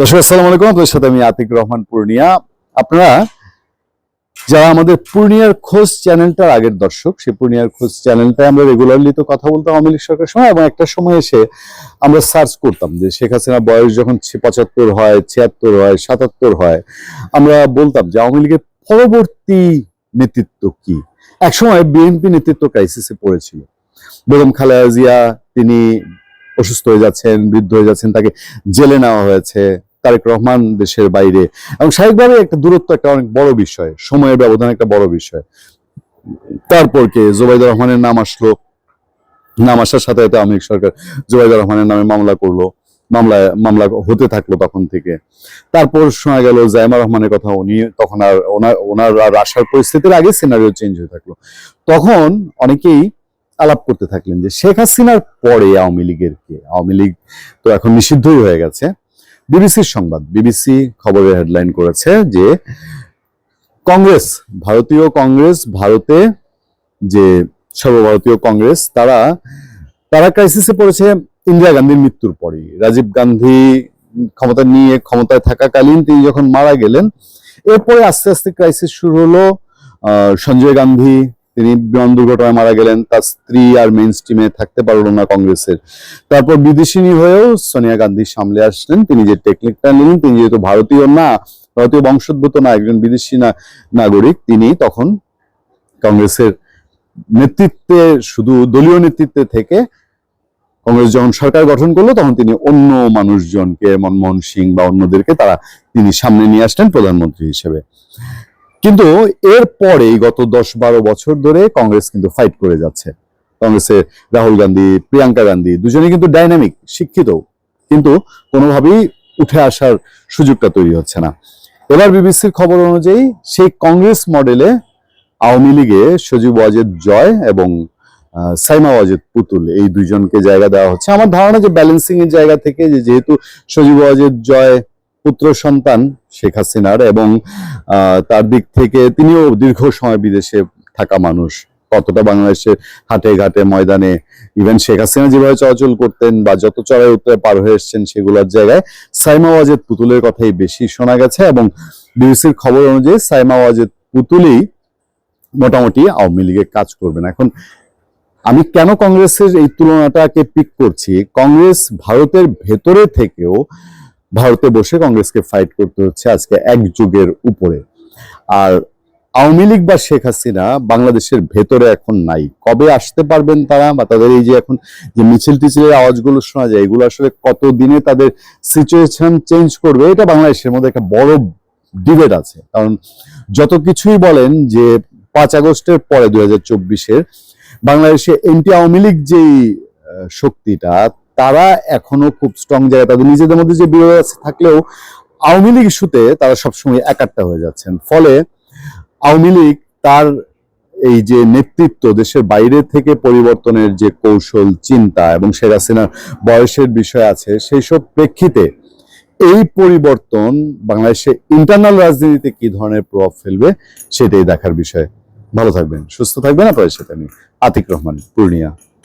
দর্শক, আসসালামু আলাইকুম। আপনাদের সাথে আমি আতিক রহমান পূর্ণিয়া। আপনারা যারা আমাদের পূর্ণিয়ার খোঁজ চ্যানেলটার আগের দর্শক, সেই পূর্ণিয়ার খোঁজ চ্যানেলটায় আমরা রেগুলারলি তো কথা বলতাম আওয়ামী লীগ সরকারের সময় এবং একটা সময় এসে আমরা সার্চ করতাম যে শেখ হাসিনা বয়স যখন পঁচাত্তর হয়, ছিয়াত্তর হয়, সাতাত্তর হয়, আমরা বলতাম যে আওয়ামী লীগের পরবর্তী নেতৃত্ব কি? একসময় বিএনপি নেতৃত্ব ক্রাইসিসে পড়েছিল। বেগম খালেদা জিয়া, তিনি অসুস্থ হয়ে যাচ্ছেন, বৃদ্ধ হয়ে যাচ্ছেন, তাকে জেলে নেওয়া হয়েছে। তারেক রহমান দেশের বাইরে। এবং স্বাভাবিকভাবে একটা দূরত্ব একটা অনেক বড় বিষয়, সময়ের ব্যবধান একটা বড় বিষয়। তারপর কে? জোবাইদুর রহমানের নাম আসলো। নাম আসার সাথে সাথে আওয়ামী সরকার জোবাইদুর রহমানের নামে মামলা করল। মামলা মামলা হতে থাকল তখন থেকে। তারপর শোনা গেল জাইমা রহমানের কথা, উনি তখন আর ওনার ওনার আর আসার পরিস্থিতির আগে সিনারিও চেঞ্জ হয়ে থাকল। তখন অনেকেই আলাপ করতে থাকলেন যে শেখ হাসিনার পরে আওয়ামী লীগের কে? আওয়ামী লীগ তো এখন নিষিদ্ধই হয়ে গেছে। বিবিসির সংবাদ। বিবিসি খবরের হেডলাইন করেছে যে কংগ্রেস, ভারতীয় কংগ্রেস, ভারতে যে সর্বভারতীয় কংগ্রেস, তারা তারা ক্রাইসিসে পড়েছে ইন্দিরা গান্ধীর মৃত্যুর পরেই। রাজীব গান্ধী ক্ষমতা নিয়ে ক্ষমতায় থাকাকালীন তিনি যখন মারা গেলেন, এরপরে আস্তে আস্তে ক্রাইসিস শুরু হলো। সঞ্জয় গান্ধী তিনি বিমান দুর্ঘটনায় মারা গেলেন, তার স্ত্রী আর মেইন স্ট্রিমে থাকতে পারল না কংগ্রেসের। তারপর বিদেশিনী হয়েও সোনিয়া গান্ধী সামলে আসলেন। তিনি যে টেকনিকটা নিলেন, তিনি যেহেতু ভারতীয় না, ভারতীয় বংশোদ্ভূত না, একজন বিদেশি না, নাগরিক, তিনি তখন কংগ্রেসের নেতৃত্বে, শুধু দলীয় নেতৃত্বে থেকে কংগ্রেস যখন সরকার গঠন করল, তখন তিনি অন্য মানুষজনকে, মনমোহন সিং বা অন্যদেরকে তারা তিনি সামনে নিয়ে আসলেন প্রধানমন্ত্রী হিসেবে। কিন্তু এরপরে গত দশ বারো বছর ধরে কংগ্রেস কিন্তু ফাইট করে যাচ্ছে। কংগ্রেসের রাহুল গান্ধী, প্রিয়াঙ্কা গান্ধী দুজনে কিন্তু ডাইনামিক শিক্ষিত। কিন্তু কোনোভাবেই উঠে আসার সুযোগটা তৈরি হচ্ছে না। এবার বিবিসির খবর অনুযায়ী সেই কংগ্রেস মডেলে আওয়ামী লীগে সজীব ওয়াজেদ জয় এবং সাইমা ওয়াজেদ পুতুল, এই দুইজনকে জায়গা দেওয়া হচ্ছে। আমার ধারণা যে ব্যালেন্সিং এর জায়গা থেকে যেহেতু সজীব ওয়াজেদ জয় পুত্র সন্তান শেখ হাসিনার এবং তার দিক থেকে তিনিও দীর্ঘ সময় বিদেশে থাকা মানুষ। কতটা বাংলাদেশের হাটে ঘাটে ময়দানে ইভেন শেখ হাসিনা যেভাবে চলাচল করতেন বা যত চড়াই উত্তরে পার হয়ে এসছেন সেগুলোর জায়গায় সাইমা ওয়াজেদ পুতুলের কথাই বেশি শোনা গেছে এবং বিবিসির খবর অনুযায়ী সাইমা ওয়াজেদ পুতুলই মোটামুটি আওয়ামী লীগে কাজ করবেন। এখন আমি কেন কংগ্রেসের এই তুলনাটাকে পিক করছি? কংগ্রেস ভারতের ভেতরে থেকেও ভারতে বসে কংগ্রেসকে ফাইট করতে হচ্ছে আজকে এক যুগের উপরে। আর আওয়ামী লীগ বা শেখ হাসিনা বাংলাদেশের ভেতরে এখন নাই। কবে আসতে পারবেন তারা বা তাদের এই যে এখন যে মিছিল টিছিলের আওয়াজগুলো শোনা যায়, এগুলো আসলে কত দিনে তাদের সিচুয়েশন চেঞ্জ করবে, এটা বাংলাদেশের মধ্যে একটা বড় ডিবেট আছে। কারণ যত কিছুই বলেন যে পাঁচ আগস্টের পরে দুই হাজার চব্বিশের বাংলাদেশে এনটি আওয়ামী লীগ যেই শক্তিটা তারা এখনও খুব স্ট্রং জায়গা তাদের নিজেদের মধ্যে যে বিরোধ থাকলেও আওয়ামী লীগ ইস্যুতে তারা সবসময় একাট্টা হয়ে যাচ্ছেন। ফলে আওয়ামী লীগ তার এই যে নেতৃত্ব, দেশের বাইরে থেকে পরিবর্তনের যে কৌশল, চিন্তা এবং শেখ হাসিনার বয়সের বিষয় আছে, সেই সব প্রেক্ষিতে এই পরিবর্তন বাংলাদেশে ইন্টারনাল রাজনীতিতে কি ধরনের প্রভাব ফেলবে, সেটাই দেখার বিষয়। ভালো থাকবেন, সুস্থ থাকবেন। আপনাদের সাথে আমি আতিক রহমান, পূর্ণিয়া।